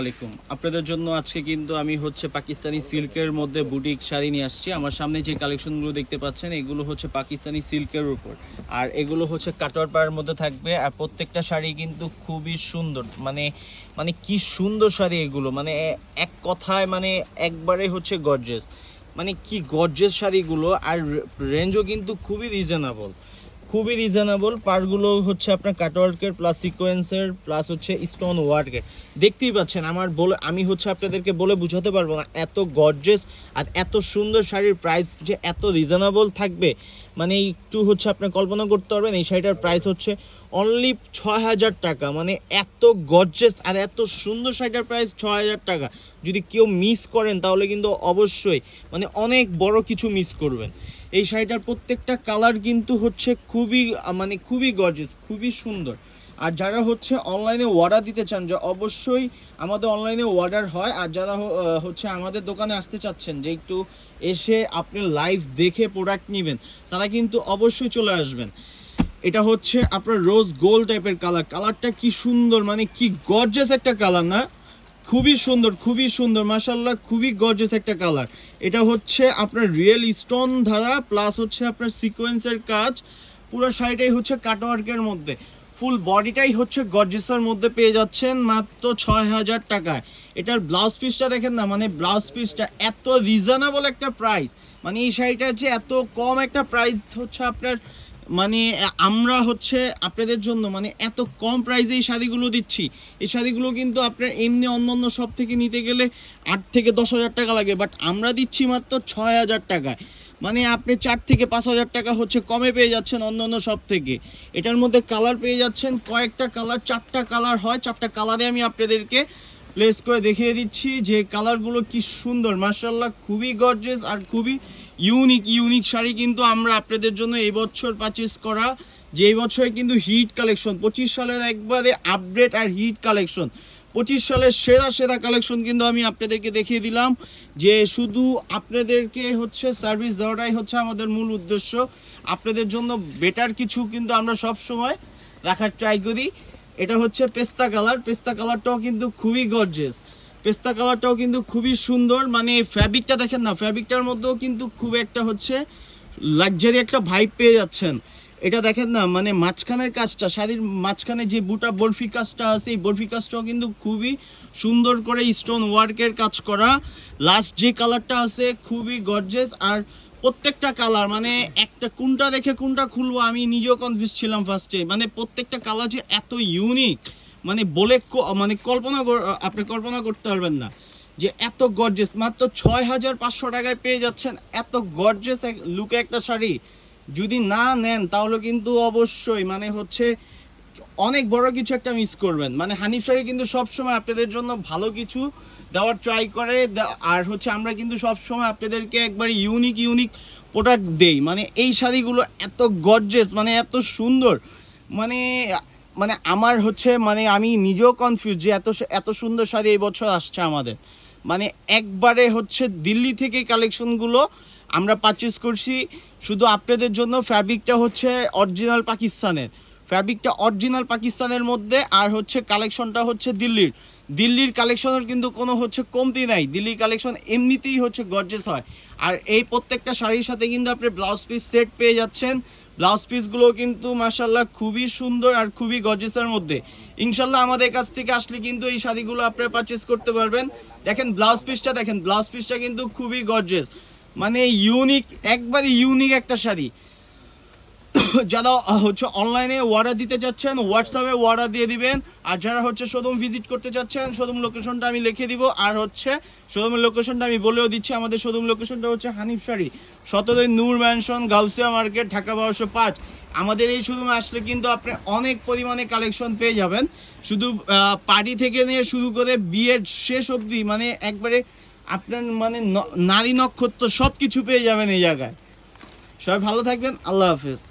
আলাইকুম। আপনাদের জন্য আজকে কিন্তু আমি হচ্ছে পাকিস্তানি সিল্কের মধ্যে বুটিক শাড়ি নিয়ে আসছি। আমার সামনে যে কালেকশনগুলো দেখতে পাচ্ছেন, এগুলো হচ্ছে পাকিস্তানি সিল্কের উপর। আর এগুলো হচ্ছে কাটোয়ার পাড়ের মধ্যে থাকবে। আর প্রত্যেকটা শাড়ি কিন্তু খুবই সুন্দর। মানে মানে কি সুন্দর শাড়ি এগুলো। মানে এক কথায় মানে একবারে হচ্ছে গর্জেস মানে কি গর্জেস শাড়িগুলো। আর রেঞ্জও কিন্তু খুবই রিজনেবল খুবই রিজনেবল পারগুলো হচ্ছে আপনার কাটওয়ার্কের প্লাস সিকোয়েন্সের প্লাস হচ্ছে স্টোন ওয়ার্কের দেখতেই পাচ্ছেন, আমার বলে আমি হচ্ছে আপনাদেরকে বলে বুঝাতে পারব না এত গর্জেস আর এত সুন্দর শাড়ির প্রাইস যে এত রিজনেবল থাকবে। মানে একটু হচ্ছে আপনার কল্পনা করতে পারবেন, এই শাড়িটার প্রাইস হচ্ছে অনলি ছয় হাজার টাকা। মানে এত গর্জেস আর এত সুন্দর শাড়িটার প্রাইস ছয় হাজার টাকা। যদি কেউ মিস করেন তাহলে কিন্তু অবশ্যই মানে অনেক বড় কিছু মিস করবেন। এই শাড়িটার প্রত্যেকটা কালার কিন্তু হচ্ছে খুবই মানে খুবই গর্জেস খুবই সুন্দর। আর যারা হচ্ছে অনলাইনে অর্ডার দিতে চান, যে অবশ্যই আমাদের অনলাইনে অর্ডার হয়। আর যারা হচ্ছে আমাদের দোকানে আসতে চাচ্ছেন, যে একটু এসে আপনি লাইভ দেখে প্রোডাক্ট নেবেন, তারা কিন্তু অবশ্যই চলে আসবেন। এটা হচ্ছে আপনার রোজ গোল্ড টাইপের কালার কালারটা কি সুন্দর মানে কি গর্জেস একটা কালার না? খুবই সুন্দর খুবই সুন্দর মাশাল্লাহ খুবই গর্জেস একটা কালার এটা হচ্ছে আপনার রিয়েল স্টোন ধারা প্লাস হচ্ছে আপনার সিকোয়েন্সের কাজ, পুরো শাড়িটাই হচ্ছে কাটওয়ার্কের মধ্যে। ফুল বডিটাই হচ্ছে গর্জেসের মধ্যে পেয়ে যাচ্ছেন মাত্র ছয় হাজার টাকায়। এটার ব্লাউজ পিসটা দেখেন না মানে ব্লাউজ পিসটা এত রিজনেবল একটা প্রাইস মানে এই শাড়িটার যে এত কম একটা প্রাইস হচ্ছে আপনার মানে আমরা হচ্ছে আপনাদের জন্য মানে এত কম প্রাইসে এই শাড়িগুলো দিচ্ছি। এই শাড়িগুলো কিন্তু আপনার এমনি অন্য অন্য সব থেকে নিতে গেলে আট থেকে দশ হাজার টাকা লাগে বাট আমরা দিচ্ছি মাত্র ছয় হাজার টাকায়। মানে আপনি চার থেকে পাঁচ হাজার টাকা হচ্ছে কমে পেয়ে যাচ্ছেন অন্য অন্য সব থেকে। এটার মধ্যে কালার পেয়ে যাচ্ছেন, কয়েকটা কালার চারটা কালার হয়, চারটা কালারে আমি আপনাদেরকে প্লেস করে দেখিয়ে দিচ্ছি যে কালারগুলো কি সুন্দর মার্শাল্লাহ খুবই গর্জেস আর খুবই ইউনিক ইউনিক শাড়ি কিন্তু আমরা আপনাদের জন্য এই বছর পারচেস করা। যে এই বছরে কিন্তু হিট কালেকশন পঁচিশ সালের একবারে আপডেট আর হিট কালেকশন পঁচিশ সালের সেরা সেরা কালেকশন কিন্তু আমি আপনাদেরকে দেখিয়ে দিলাম যে শুধু আপনাদেরকে হচ্ছে সার্ভিস দেওয়াটাই হচ্ছে আমাদের মূল উদ্দেশ্য। আপনাদের জন্য বেটার কিছু কিন্তু আমরা সব সময় রাখার ট্রাই করি। এটা হচ্ছে পেস্তা কালার পেস্তা কালারটাও কিন্তু খুবই গর্জেস পেস্তা কালারটাও কিন্তু খুবই সুন্দর। মানে ফ্যাব্রিকটা দেখেন না ফ্যাব্রিকটার মধ্যেও কিন্তু খুব একটা হচ্ছে লাক্সারি একটা ভাইব পেয়ে যাচ্ছেন। এটা দেখেন না মানে মাঝখানের কাজটা, শাড়ির মাঝখানে যে বুটা বরফি কাজটা আছে, এই বরফি কাজটাও কিন্তু খুবই সুন্দর করে স্টোন ওয়ার্কের কাজ করা। লাস্ট যে কালারটা আছে, খুবই গর্জেস আর প্রত্যেকটা কালার মানে একটা কোনটা দেখে কোনটা খুলবো আমি নিজেও কনফিউজ ছিলাম ফার্স্টে মানে প্রত্যেকটা কালার যে এত ইউনিক মানে বলে মানে কল্পনা আপনি কল্পনা করতে পারবেন না যে এত গর্জেস মাত্র ছয় হাজার পাঁচশো টাকায় পেয়ে যাচ্ছেন এত গর্জেস লুকে একটা শাড়ি। যদি না নেন, তাহলে কিন্তু অবশ্যই মানে হচ্ছে অনেক বড় কিছু একটা মিস করবেন। মানে হানিফ শাড়ি কিন্তু সবসময় আপনাদের জন্য ভালো কিছু দেওয়ার ট্রাই করে আর হচ্ছে আমরা কিন্তু সবসময় আপনাদেরকে একবার ইউনিক ইউনিক প্রোডাক্ট দেই। মানে এই শাড়িগুলো এত গর্জেস মানে এত সুন্দর মানে মানে আমার হচ্ছে মানে আমি নিজেও কনফিউজ যে এত এত সুন্দর শাড়ি এই বছর আসছে আমাদের। মানে একবারে হচ্ছে দিল্লি থেকে কালেকশনগুলো আমরা পারচেস করছি শুধু আপনাদের জন্য ফ্যাব্রিকটা হচ্ছে অরিজিনাল পাকিস্তানের। ফ্যাব্রিকটা অরিজিনাল পাকিস্তানের মধ্যে আর হচ্ছে কালেকশনটা হচ্ছে দিল্লির। দিল্লির কালেকশনের কিন্তু কোনো হচ্ছে কমতি নাই। দিল্লির কালেকশন এমনিতেই হচ্ছে গর্জেস হয়। আর এই প্রত্যেকটা শাড়ির সাথে কিন্তু আপনি ব্লাউজ পিস সেট পেয়ে যাচ্ছেন। ব্লাউজ পিসগুলো কিন্তু মাসাল্লাহ খুবই সুন্দর আর খুবই গজেসের মধ্যে। ইনশাল্লাহ আমাদের কাছ থেকে আসলে কিন্তু এই শাড়িগুলো আপনারা পারচেস করতে পারবেন। দেখেন ব্লাউজ পিসটা দেখেন ব্লাউজ পিসটা কিন্তু খুবই গর্জেস মানে ইউনিক একবারে ইউনিক একটা শাড়ি। যারা হচ্ছে অনলাইনে অর্ডার দিতে চাচ্ছেন হোয়াটসঅ্যাপে অর্ডার দিয়ে দিবেন। আর যারা হচ্ছে শোরুম ভিজিট করতে চাচ্ছেন শোরুম লোকেশনটা আমি লিখে দিব। আর হচ্ছে শোরুমের লোকেশনটা আমি বলেও দিচ্ছি, আমাদের শোরুম লোকেশনটা হচ্ছে হানিফ শাড়ি, সতেরোই নূর ম্যানশন গাউসিয়া মার্কেট ঢাকা বারোশো পাঁচ। আমাদের এই শোরুমে আসলে কিন্তু আপনি অনেক পরিমাণে কালেকশন পেয়ে যাবেন। শুধু পার্টি থেকে নিয়ে শুরু করে বিয়ের শেষ অবধি মানে একবারে আপনার মানে নারী নক্ষত্র সব কিছু পেয়ে যাবেন এই জায়গায়। সবাই ভালো থাকবেন, আল্লাহ হাফেজ।